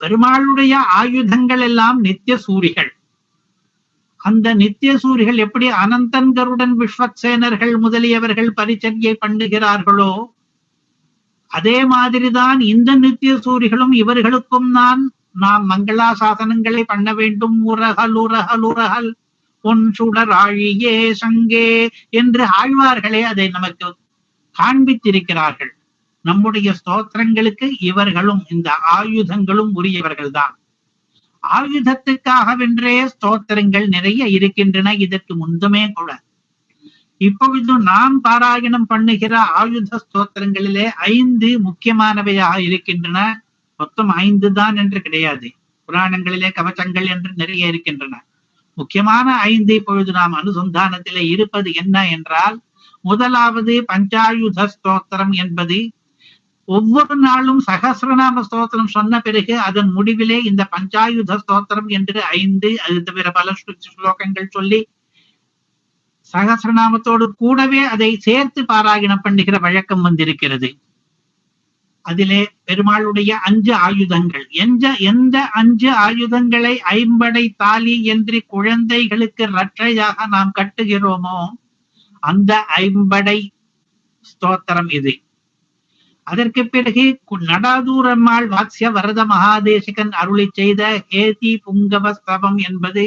பெருமாளுடைய ஆயுதங்கள் எல்லாம் நித்திய சூரிகள் அந்த நித்திய சூரிகள் எப்படி அனந்தன்கருடன் விஸ்வக்சேனர்கள் முதலியவர்கள் பரிச்சரியை பண்ணுகிறார்களோ அதே மாதிரிதான் இந்த நித்திய சூரிகளும் இவர்களுக்கும் நான் நாம் மங்களா சாசனங்களை பண்ண வேண்டும். உரகல் உரகல் உரகல் பொன் சுடர் ஆழியே சங்கே என்று ஆழ்வார்களே அதை நமக்கு காண்பித்திருக்கிறார்கள். நம்முடைய ஸ்தோத்திரங்களுக்கு இவர்களும் இந்த ஆயுதங்களும் உரியவர்கள்தான். ஆயுதத்துக்காகவென்றே ஸ்தோத்திரங்கள் நிறைய இருக்கின்றன இதற்கு முந்தமே கூட. இப்பொழுது நாம் பாராயணம் பண்ணுகிற ஆயுத ஸ்தோத்திரங்களிலே ஐந்து முக்கியமானவையாக இருக்கின்றன. மொத்தம் ஐந்து தான் என்று கிடையாது. புராணங்களிலே கவச்சங்கள் என்று நிறைய இருக்கின்றன. முக்கியமான ஐந்து இப்பொழுது நாம் அனுசந்தானத்திலே இருப்பது என்ன என்றால் முதலாவது பஞ்சாயுத ஸ்தோத்திரம் என்பது ஒவ்வொரு நாளும் சகசிரநாம ஸ்தோத்திரம் சொன்ன பிறகு அதன் முடிவிலே இந்த பஞ்சாயுத ஸ்தோத்திரம் என்று ஐந்து அது தவிர பல ஸ்லோகங்கள் சொல்லி சகசிரநாமத்தோடு கூடவே அதை சேர்த்து பாராயணம் பண்ணுகிற வழக்கம் வந்திருக்கிறது. அதிலே பெருமாளுடைய அஞ்சு ஆயுதங்கள். எந்த எந்த அஞ்சு ஆயுதங்களை ஐம்படை தாலி என்று குழந்தைகளுக்கு ரட்சையாக நாம் கட்டுகிறோமோ அந்த ஐம்படை ஸ்தோத்திரம் இது. அதற்கு பிறகு நடாதூரம்மாள் வாத்ஸ்ய வரத மகாதேசிகன் அருளி செய்த கேதி புங்கவ ஸ்தவம் என்பது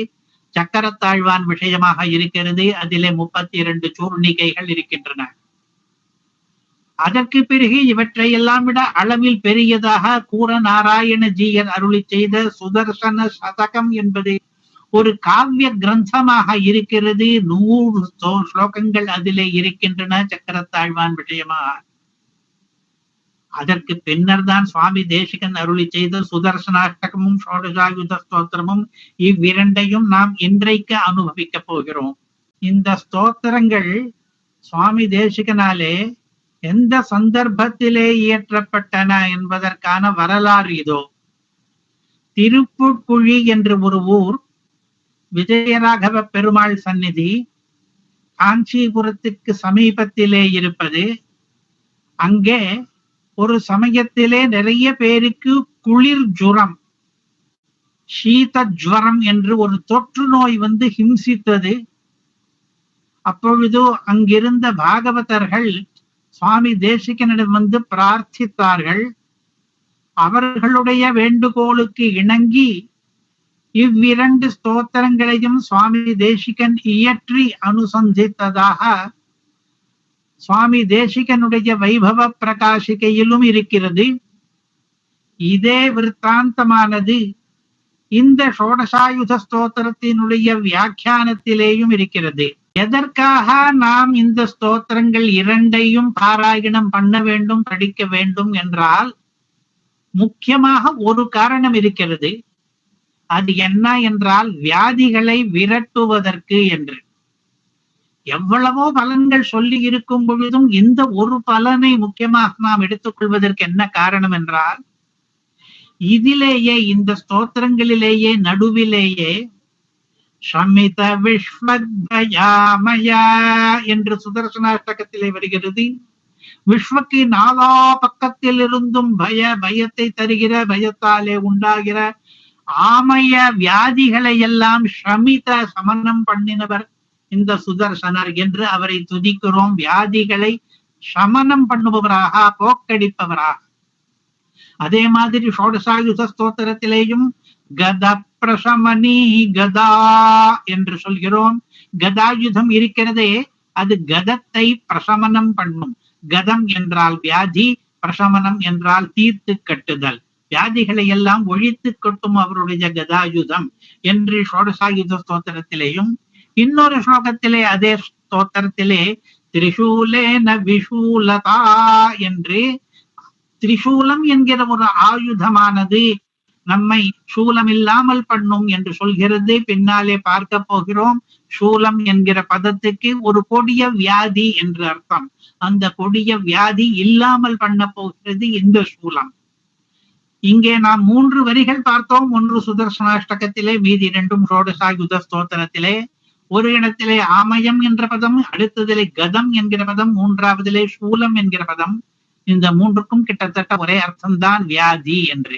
சக்கரத்தாழ்வான் விஷயமாக இருக்கிறது. அதிலே முப்பத்தி இரண்டு சூர்ணிகைகள் இருக்கின்றன. அதற்கு பிறகு இவற்றை எல்லாம் விட அளவில் பெரியதாக கூர நாராயண ஜீயர் அருளி செய்த சுதர்சன சதகம் என்பது ஒரு காவிய கிரந்தமாக இருக்கிறது. நூறு ஸ்லோகங்கள் அதிலே இருக்கின்றன சக்கரத்தாழ்வான் விஷயமாக. அதற்கு பின்னர் தான் சுவாமி தேசிகன் அருளி செய்த சுதர்சனாஷ்டகமும் ஷோடசாயுத ஸ்தோத்திரமும் இவ்விரண்டையும் நாம் இன்றைக்கு அனுபவிக்க போகிறோம். இந்த ஸ்தோத்திரங்கள் சுவாமி தேசிகனாலே எந்த சந்தர்ப்பத்திலே இயற்றப்பட்டன என்பதற்கான வரலாறு இதோ. திருப்புட்குழி என்று ஒரு ஊர் விஜயராகவ பெருமாள் சந்நிதி காஞ்சிபுரத்துக்கு சமீபத்திலே இருப்பது. அங்கே ஒரு சமயத்திலே நிறைய பேருக்கு குளிர் ஜுரம் சீத ஜுவரம் என்று ஒரு தொற்று நோய் வந்து ஹிம்சித்தது. அப்பொழுது அங்கிருந்த பாகவதர்கள் சுவாமி தேசிகனிடம் வந்து பிரார்த்தித்தார்கள். அவர்களுடைய வேண்டுகோளுக்கு இணங்கி இவ்விரண்டு ஸ்தோத்திரங்களையும் சுவாமி தேசிகன் இயற்றி அனுசந்தித்ததாக சுவாமி தேசிகனுடைய வைபவ பிரகாசிகையிலும் இருக்கிறது. இதே விற்த்தாந்தமானது இந்த ஷோடசாயுத ஸ்தோத்திரத்தினுடைய வியாக்கியானத்திலேயும் இருக்கிறது. எதற்காக நாம் இந்த ஸ்தோத்திரங்கள் இரண்டையும் பாராயணம் பண்ண வேண்டும் படிக்க வேண்டும் என்றால் முக்கியமாக ஒரு காரணம் இருக்கிறது. அது என்ன என்றால் வியாதிகளை விரட்டுவதற்கு என்று. எவ்வளவோ பலன்கள் சொல்லி இருக்கும் பொழுதும் இந்த ஒரு பலனை முக்கியமாக நாம் எடுத்துக்கொள்வதற்கு என்ன காரணம் என்றால் இதிலேயே இந்த ஸ்தோத்திரங்களிலேயே நடுவிலேயே சமித விஸ்வத்யாமயா என்று சுதர்சனாஷ்டகத்திலே வருகிறது. விஸ்வக்கு நாலா பக்கத்தில் இருந்தும் பய பயத்தை தருகிற பயத்தாலே உண்டாகிற ஆமய வியாதிகளை எல்லாம் சமித சமனம் பண்ணினவர். இந்த சுதர்சனர் என்று அவரை துதிக்கிறோம். வியாதிகளை சமனம் பண்ணுபவராக போக்கடிப்பவராக. அதே மாதிரி ஷோடசாயுத ஸ்தோத்திரத்திலேயும் கத பிரசமணி கதா என்று சொல்கிறோம். கதாயுதம் இருக்கிறதே அது கதத்தை பிரசமனம் பண்ணும். கதம் என்றால் வியாதி பிரசமனம் என்றால் தீர்த்து கட்டுதல். வியாதிகளை எல்லாம் ஒழித்து கட்டும் அவருடைய கதாயுதம் என்று ஷோடசாயுத ஸ்தோத்திரத்திலேயும் இன்னொரு ஸ்லோகத்திலே அதே ஸ்தோத்திரத்திலே திரிசூலேன விஷூலதா என்று திரிசூலம் என்கிற ஒரு ஆயுதமானது நம்மை சூலம் இல்லாமல் பண்ணும் என்று சொல்கிறது. பின்னாலே பார்க்க போகிறோம். சூலம் என்கிற பதத்துக்கு ஒரு கொடிய வியாதி என்று அர்த்தம். அந்த கொடிய வியாதி இல்லாமல் பண்ண போகிறது இந்த சூலம். இங்கே நாம் மூன்று வரிகள் பார்த்தோம். ஒன்று சுதர்சனாஷ்டகத்திலே மீதி இரண்டும் ஷோடசாயுத ஸ்தோத்திரத்திலே. ஒரு இடத்திலே ஆமயம் என்ற பதம் அடுத்ததிலே கதம் என்கிற பதம் மூன்றாவதிலே சூலம் என்கிற பதம். இந்த மூன்றுக்கும் கிட்டத்தட்ட ஒரே அர்த்தம்தான் வியாதி என்று.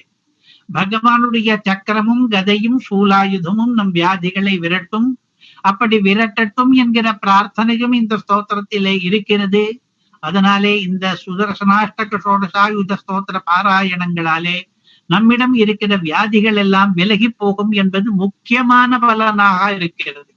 பகவானுடைய சக்கரமும் கதையும் சூலாயுதமும் நம் வியாதிகளை விரட்டும். அப்படி விரட்டட்டும் என்கிற பிரார்த்தனையும் இந்த ஸ்தோத்திரத்திலே இருக்கிறது. அதனாலே இந்த சுதர்சனாஷ்டக சோடசாயுத ஸ்தோத்திர பாராயணங்களாலே நம்மிடம் இருக்கிற வியாதிகள் எல்லாம் விலகி போகும் என்பது முக்கியமான பலனாக இருக்கிறது.